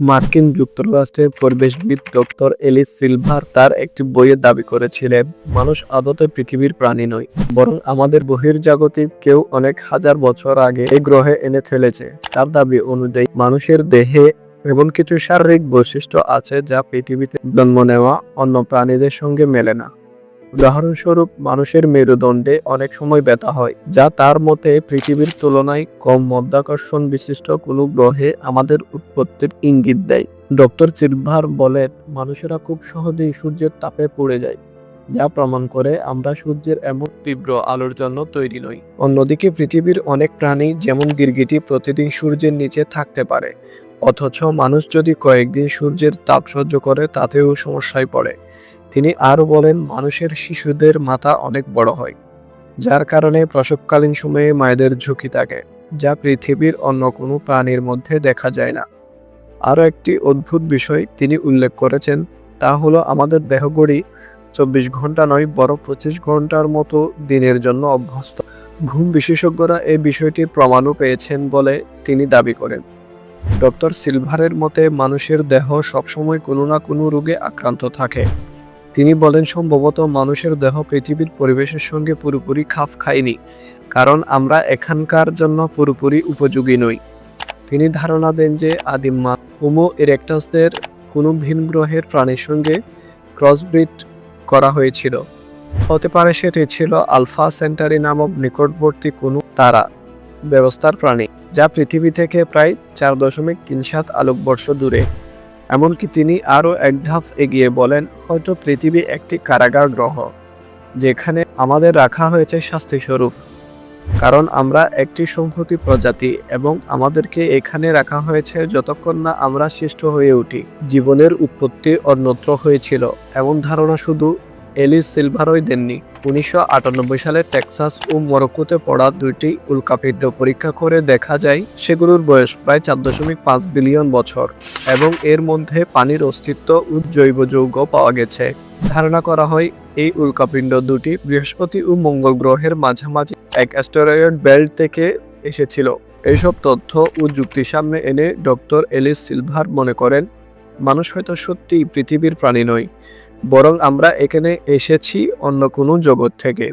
মার্কিন যুক্তরাষ্ট্রের পরিবেশবিদ doctor Alice silver তার একটি বইয়ে দাবি করেছিলেন, মানুষ আদতে পৃথিবীর প্রাণী নয়, বরং আমাদের বহির্জাগতিক কেউ অনেক হাজার বছর আগে এই গ্রহে এনে ফেলেছে। তার দাবি অনুযায়ী, মানুষের দেহে এমন কিছু শারীরিক বৈশিষ্ট্য আছে যা পৃথিবীতে জন্ম নেওয়া অন্য প্রাণীদের সঙ্গে মেলে না। উদাহরণস্বরূপ, মানুষের মেরুদণ্ডে অনেক সময় ব্যথা হয়, যা তার মতে পৃথিবীর তুলনায় কম মধ্যাকর্ষণ বিশিষ্ট কোনো গ্রহে আমাদের উৎপত্তির ইঙ্গিত দেয়। ডক্টর সিলভার বলেন, মানুষেরা খুব সহজেই সূর্যের তাপে পড়ে যায়, যা প্রমাণ করে আমরা সূর্যের এমন তীব্র আলোর জন্য তৈরি নই। অন্যদিকে, পৃথিবীর অনেক প্রাণী যেমন গিরগিটি প্রতিদিন সূর্যের নিচে থাকতে পারে, অথচ মানুষ যদি কয়েকদিন সূর্যের তাপ সহ্য করে, তাতেও সমস্যায় পড়ে। তিনি আরও বলেন, মানুষের শিশুদের মাথা অনেক বড় হয়, যার কারণে প্রসবকালীন সময়ে মায়েদের ঝুঁকি থাকে, যা পৃথিবীর অন্য কোনো প্রাণীর মধ্যে দেখা যায় না। আরও একটি অদ্ভুত বিষয় তিনি উল্লেখ করেছেন, তা হলো আমাদের দেহগড়ি চব্বিশ ঘণ্টা নয়, বরং পঁচিশ ঘণ্টার মতো দিনের জন্য অভ্যস্ত। ঘুম বিশেষজ্ঞরা এই বিষয়টির প্রমাণও পেয়েছেন বলে তিনি দাবি করেন। ডক্টর সিলভারের মতে, মানুষের দেহ সবসময় কোনো না কোনো রোগে আক্রান্ত থাকে। তিনি বলেন, সম্ভবত মানুষের দেহ পৃথিবীর পরিবেশের সঙ্গে পুরোপুরি খাপ খায়নি, কারণ আমরা এখানকার জন্য পুরোপুরি উপযোগী নই। তিনি ধারণা দেন যে আদিম মা হোমো ইরেক্টাসদের কোনো ভিন গ্রহের প্রাণীর সঙ্গে ক্রসব্রিড করা হয়েছিল। হতে পারে সেটি ছিল আলফা সেন্টারি নামক নিকটবর্তী কোনো তারা ব্যবস্থার প্রাণী, যা পৃথিবী থেকে প্রায় চার দশমিক তিন সাত আলোকবর্ষ দূরে। এমনকি তিনি আরও এক ধাপ এগিয়ে বলেন, হয়তো পৃথিবী একটি কারাগার গ্রহ, যেখানে আমাদের রাখা হয়েছে শাস্তিস্বরূপ কারণ আমরা একটি সংহতি প্রজাতি এবং আমাদেরকে এখানে রাখা হয়েছে যতক্ষণ না আমরা শ্রেষ্ঠ হয়ে উঠি। জীবনের উৎপত্তি অন্যত্র হয়েছিল। এমন ধারণা শুধু এলিস সিলভারই দেননি। উনিশশো আটানব্বই সালে টেক্সাস ও মরক্কোতে পড়া দুইটি উল্কাপিণ্ড পরীক্ষা করে দেখা যায়, সেগুলোর বয়স প্রায় চার দশমিক পাঁচ বিলিয়ন বছর এবং এর মধ্যে পানির অস্তিত্ব ও জৈব যৌগ পাওয়া গেছে। ধারণা করা হয়, এই উল্কাপিণ্ড দুটি বৃহস্পতি ও মঙ্গল গ্রহের মাঝামাঝি এক অ্যাস্টেরয়েড বেল্ট থেকে এসেছিল। এইসব তথ্য ও যুক্তি সামনে এনে ডক্টর এলিস সিলভার মনে করেন মানুষ হয়তো সত্যিই পৃথিবীর প্রাণী নয় বরং আমরা এখানে এসেছি অন্য কোনো জগৎ থেকে।